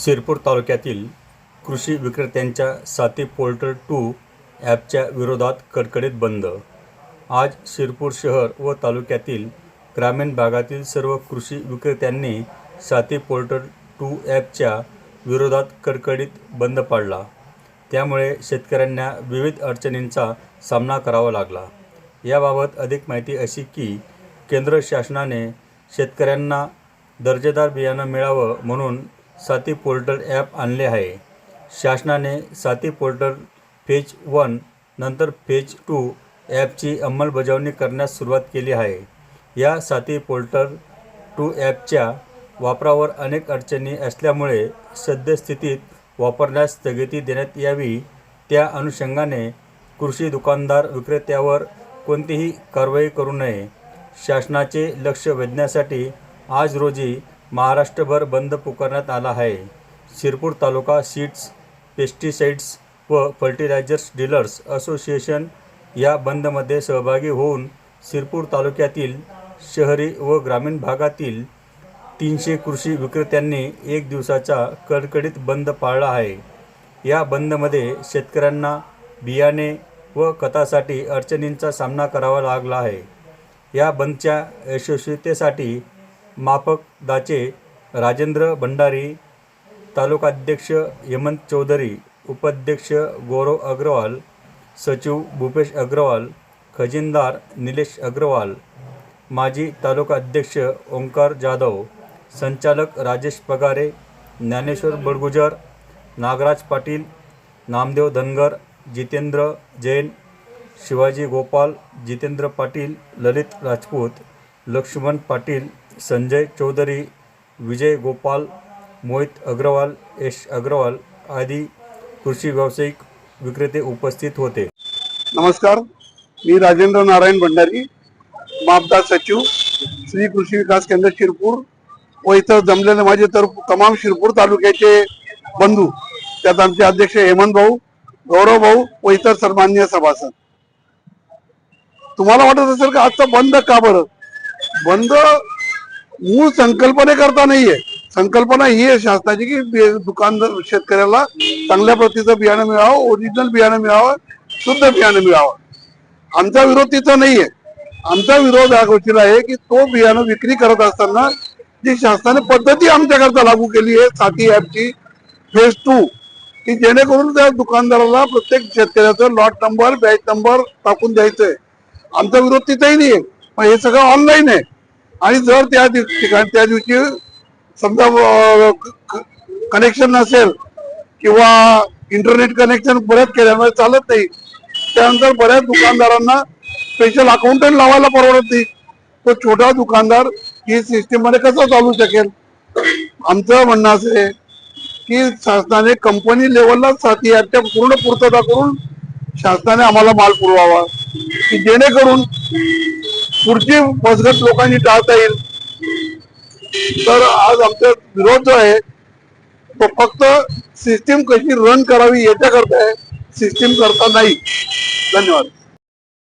शिरपूर तालुक्यातील कृषी विक्रेत्यांच्या साती पोर्टल टू ॲपच्या विरोधात कडकडीत बंद. आज शिरपूर शहर व तालुक्यातील ग्रामीण भागातील सर्व कृषी विक्रेत्यांनी साती पोर्टल टू ॲपच्या विरोधात कडकडीत बंद पाडला. त्यामुळे शेतकऱ्यांना विविध अडचणींचा सामना करावा लागला. याबाबत अधिक माहिती अशी की केंद्र शासनाने शेतकऱ्यांना दर्जेदार बियाणं मिळावं म्हणून साती पोर्टल ॲप आणले आहे. शासनाने साती पोर्टल फेज वन नंतर फेज टू ॲपची अंमलबजावणी करण्यास सुरुवात केली आहे. या साती पोर्टल टू ॲपच्या वापरावर अनेक अडचणी असल्यामुळे सद्यस्थितीत वापरण्यास स्थगिती देण्यात यावी. त्या अनुषंगाने कृषी दुकानदार विक्रेत्यावर कोणतीही कारवाई करू नये. शासनाचे लक्ष वेधण्यासाठी आज रोजी महाराष्ट्रभर बंद पुकारण्यात आला आहे. शिरपूर तालुका सीड्स पेस्टिसाइड्स व फर्टिलायझर्स डीलर्स असोसिएशन या बंदमध्ये सहभागी होऊन शिरपूर तालुक्यातील शहरी व ग्रामीण भागातील तीनशे कृषी विक्रेत्यांनी एक दिवसाचा कडकडीत बंद पाळला आहे. या बंदमध्ये शेतकऱ्यांना बियाणे व खतासाठी अडचणींचा सामना करावा लागला आहे. या बंदच्या यशस्वीतेसाठी मापक दाचे राजेंद्र भंडारी तालुकाध्यक्ष हेमंत चौधरी उपाध्यक्ष गौरव अग्रवाल सचिव भूपेश अग्रवाल खजिनदार निलेश अग्रवाल माजी तालुका अध्यक्ष ओंकार जाधव संचालक राजेश पगारे ज्ञानेश्वर बडगुजर नागराज पाटील नामदेव धनगर जितेंद्र जैन शिवाजी गोपाल जितेंद्र पाटील ललित राजपूत लक्ष्मण पाटील संजय चौधरी विजय गोपाल मोहित अग्रवाल यश अग्रवाल आदी कृषी व्यावसायिक विक्रेते उपस्थित होते. नमस्कार मी राजेंद्र नारायण भंडारी मापदा सचिव श्री कृषी विकास केंद्र शिरपूर व इथं जमलेले माझे तर तमाम शिरपूर तालुक्याचे बंधू त्यात आमचे अध्यक्ष हेमंत भाऊ गौरव भाऊ व इतर सन्मान्य सभासद. तुम्हाला वाटत असेल का आजचा बंद का बरं? बंद मूळ संकल्पने करता नाहीये. संकल्पना ही आहे शासनाची की दुकानदार शेतकऱ्याला चांगल्या प्रतीचं बियाणं मिळावं ओरिजिनल बियाणं मिळावं शुद्ध बियाणं मिळावं. आमचा विरोध तिथं नाहीये. आमचा विरोध या गोष्टीला आहे की तो बियाणं विक्री करत असताना जी शासनाने पद्धती आमच्याकरता लागू केली आहे साथी ऍपची फेज टू की जेणेकरून त्या दुकानदाराला प्रत्येक शेतकऱ्याचं लॉट नंबर बॅच नंबर टाकून द्यायचंय. आमचा विरोध तिथेही नाही मग हे सगळं ऑनलाईन आहे. आणि जर त्या ठिकाणी त्या दिवशी समजा कनेक्शन नसेल किंवा इंटरनेट कनेक्शन बऱ्याच केल्यामुळे चालत नाही त्यानंतर बऱ्याच दुकानदारांना स्पेशल अकाउंटंट लावायला परवडत नाही. तो छोटा दुकानदार ही सिस्टीममध्ये कसं चालू शकेल? आमचं म्हणणं असं आहे की शासनाने कंपनी लेवलला साथी याच्या पूर्ण पूर्तता करून शासनाने आम्हाला माल पुरवावा की जेणेकरून पुढची मजगत लोकांनी टाळता येईल. तर आज आमचा विरोध जो आहे तो फक्त सिस्टीम कशी रन करावी याच्याकरता आहे सिस्टीम करता नाही. धन्यवाद.